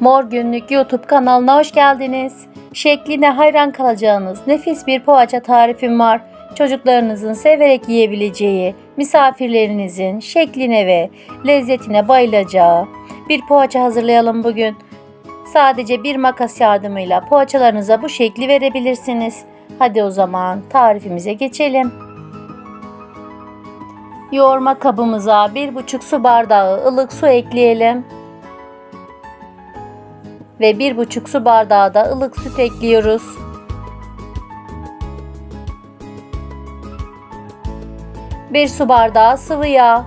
Mor Günlük YouTube kanalına hoş geldiniz. Şekline hayran kalacağınız nefis bir poğaça tarifim var. Çocuklarınızın severek yiyebileceği, misafirlerinizin şekline ve lezzetine bayılacağı bir poğaça hazırlayalım bugün. Sadece bir makas yardımıyla poğaçalarınıza bu şekli verebilirsiniz. Hadi o zaman tarifimize geçelim. Yoğurma kabımıza 1,5 su bardağı ılık su ekleyelim. Ve 1,5 su bardağı da ılık süt ekliyoruz. Bir su bardağı sıvı yağ.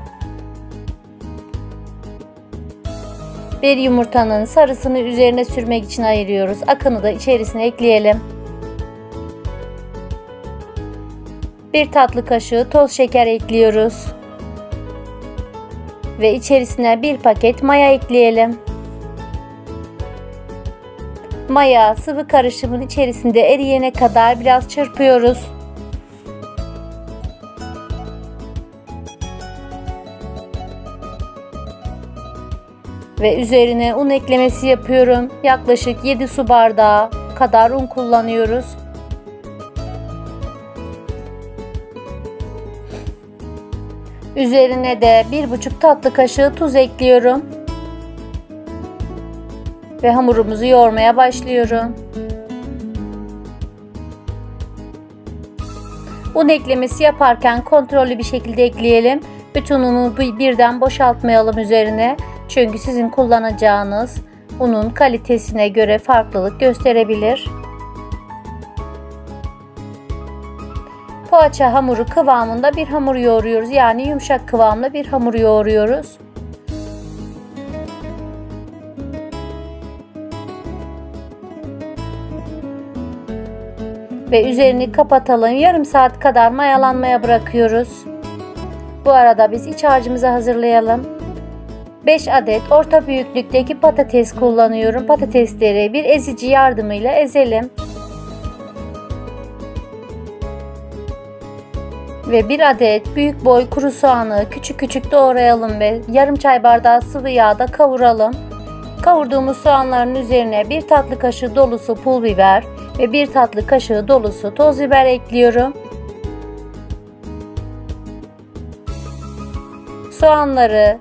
Bir yumurtanın sarısını üzerine sürmek için ayırıyoruz. Akını da içerisine ekleyelim. Bir tatlı kaşığı toz şeker ekliyoruz. Ve içerisine bir paket maya ekleyelim. Maya sıvı karışımın içerisinde eriyene kadar biraz çırpıyoruz. Ve üzerine un eklemesi yapıyorum. Yaklaşık 7 su bardağı kadar un kullanıyoruz. Üzerine de 1,5 tatlı kaşığı tuz ekliyorum. Ve hamurumuzu yoğurmaya başlıyorum. Un eklemesi yaparken kontrollü bir şekilde ekleyelim. Bütün unu birden boşaltmayalım üzerine. Çünkü sizin kullanacağınız unun kalitesine göre farklılık gösterebilir. Poğaça hamuru kıvamında bir hamur yoğuruyoruz. Yani yumuşak kıvamlı bir hamur yoğuruyoruz. Ve üzerini kapatalım. Yarım saat kadar mayalanmaya bırakıyoruz. Bu arada biz iç harcımızı hazırlayalım. 5 adet orta büyüklükteki patates kullanıyorum. Patatesleri bir ezici yardımıyla ezelim. Ve bir adet büyük boy kuru soğanı küçük küçük doğrayalım ve yarım çay bardağı sıvı yağda kavuralım. Kavurduğumuz soğanların üzerine bir tatlı kaşığı dolusu pul biber ve bir tatlı kaşığı dolusu toz biber ekliyorum. Soğanları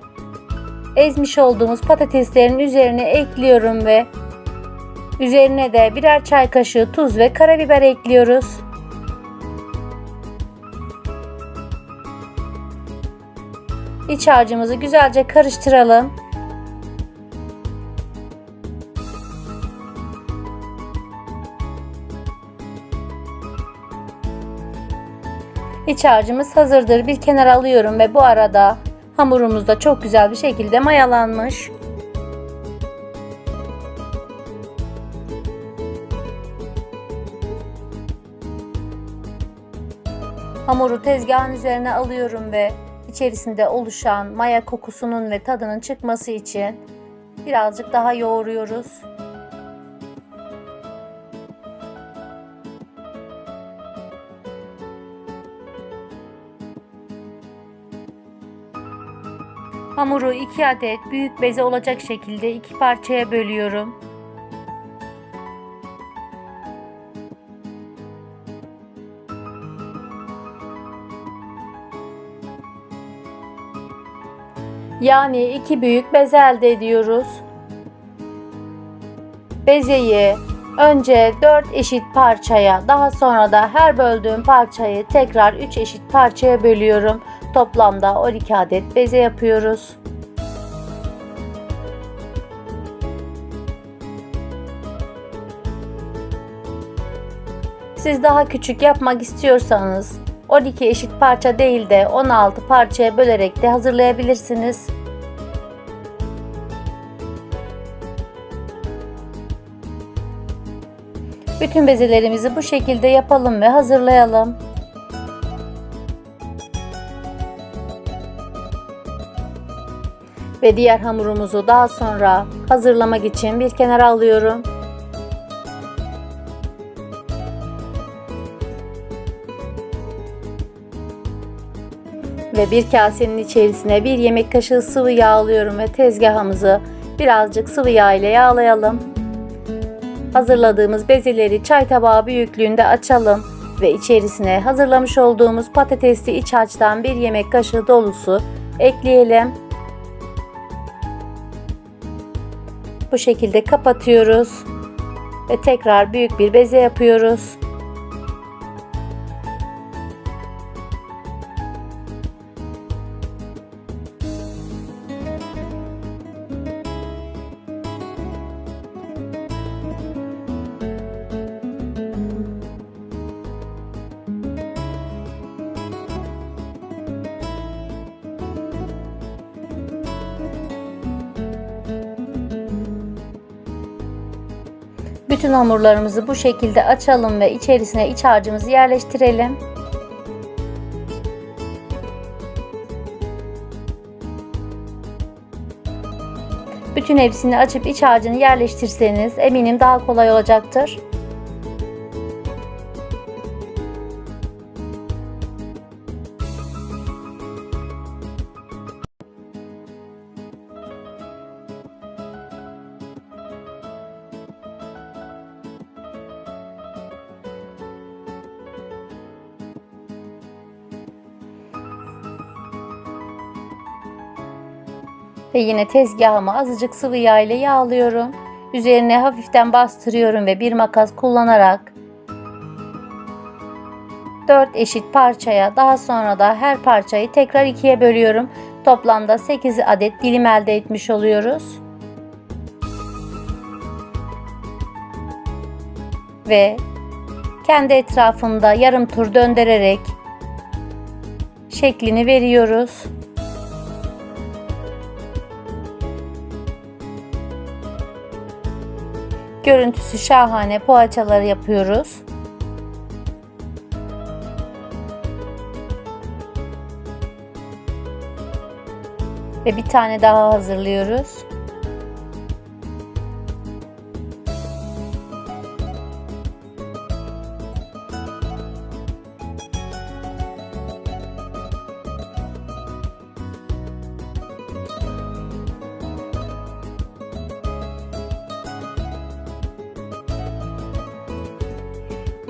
ezmiş olduğumuz patateslerin üzerine ekliyorum ve üzerine de birer çay kaşığı tuz ve karabiber ekliyoruz. İç harcımızı güzelce karıştıralım. İç harcımız hazırdır. Bir kenara alıyorum ve bu arada hamurumuz da çok güzel bir şekilde mayalanmış. Hamuru tezgahın üzerine alıyorum ve içerisinde oluşan maya kokusunun ve tadının çıkması için birazcık daha yoğuruyoruz. Hamuru 2 adet büyük beze olacak şekilde iki parçaya bölüyorum. Yani iki büyük beze elde ediyoruz. Bezeyi önce 4 eşit parçaya, daha sonra da her böldüğüm parçayı tekrar 3 eşit parçaya bölüyorum. Toplamda 12 adet beze yapıyoruz. Siz daha küçük yapmak istiyorsanız 12 eşit parça değil de 16 parçaya bölerek de hazırlayabilirsiniz. Bütün bezelerimizi bu şekilde yapalım ve hazırlayalım. Ve diğer hamurumuzu daha sonra hazırlamak için bir kenara alıyorum. ve bir kasenin içerisine bir yemek kaşığı sıvı yağ alıyorum ve tezgahımızı birazcık sıvı yağ ile yağlayalım. Hazırladığımız bezeleri çay tabağı büyüklüğünde açalım ve içerisine hazırlamış olduğumuz patatesli iç harçtan bir yemek kaşığı dolusu ekleyelim. Bu şekilde kapatıyoruz ve tekrar büyük bir beze yapıyoruz. Bütün hamurlarımızı bu şekilde açalım ve içerisine iç harcımızı yerleştirelim. Bütün hepsini açıp iç harcını yerleştirseniz eminim daha kolay olacaktır. Ve yine tezgahımı azıcık sıvı yağ ile yağlıyorum. Üzerine hafiften bastırıyorum ve bir makas kullanarak 4 eşit parçaya daha sonra da her parçayı tekrar ikiye bölüyorum. Toplamda 8 adet dilim elde etmiş oluyoruz. Ve kendi etrafında yarım tur döndürerek şeklini veriyoruz. Görüntüsü şahane poğaçaları yapıyoruz. Ve bir tane daha hazırlıyoruz.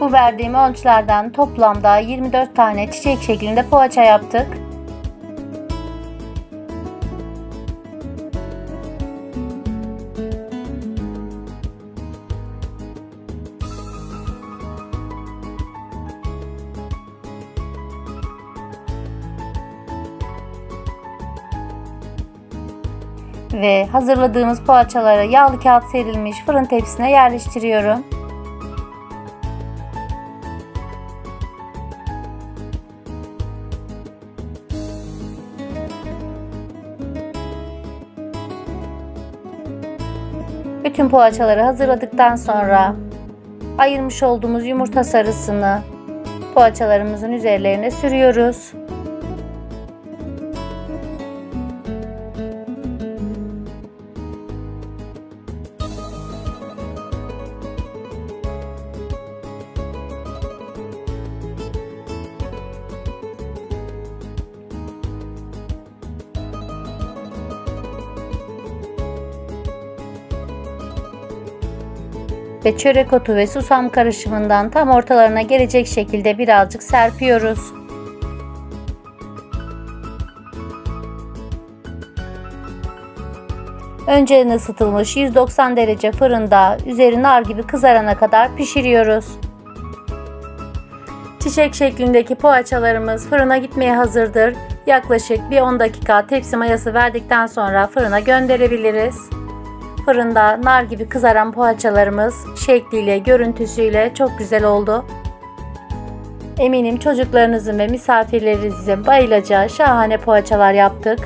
Bu verdiğim ölçülerden toplamda 24 tane çiçek şeklinde poğaça yaptık. Ve hazırladığımız poğaçaları yağlı kağıt serilmiş fırın tepsisine yerleştiriyorum. Bütün poğaçaları hazırladıktan sonra ayırmış olduğumuz yumurta sarısını poğaçalarımızın üzerlerine sürüyoruz. Ve çörek otu ve susam karışımından tam ortalarına gelecek şekilde birazcık serpiyoruz. Önceden ısıtılmış 190 derece fırında üzeri nar gibi kızarana kadar pişiriyoruz. Çiçek şeklindeki poğaçalarımız fırına gitmeye hazırdır. Yaklaşık bir 10 dakika tepsi mayası verdikten sonra fırına gönderebiliriz. Fırında nar gibi kızaran poğaçalarımız şekliyle, görüntüsüyle çok güzel oldu. Eminim çocuklarınızın ve misafirlerinizin bayılacağı şahane poğaçalar yaptık.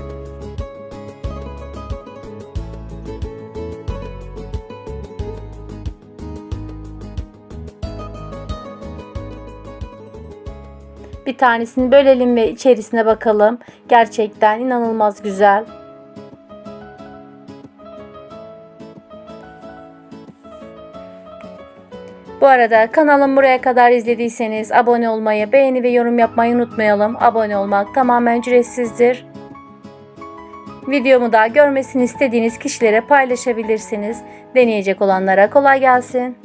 Bir tanesini bölelim ve içerisine bakalım. Gerçekten inanılmaz güzel. Bu arada kanalım buraya kadar izlediyseniz abone olmayı, beğeni ve yorum yapmayı unutmayalım. Abone olmak tamamen ücretsizdir. Videomu da görmesini istediğiniz kişilere paylaşabilirsiniz. Deneyecek olanlara kolay gelsin.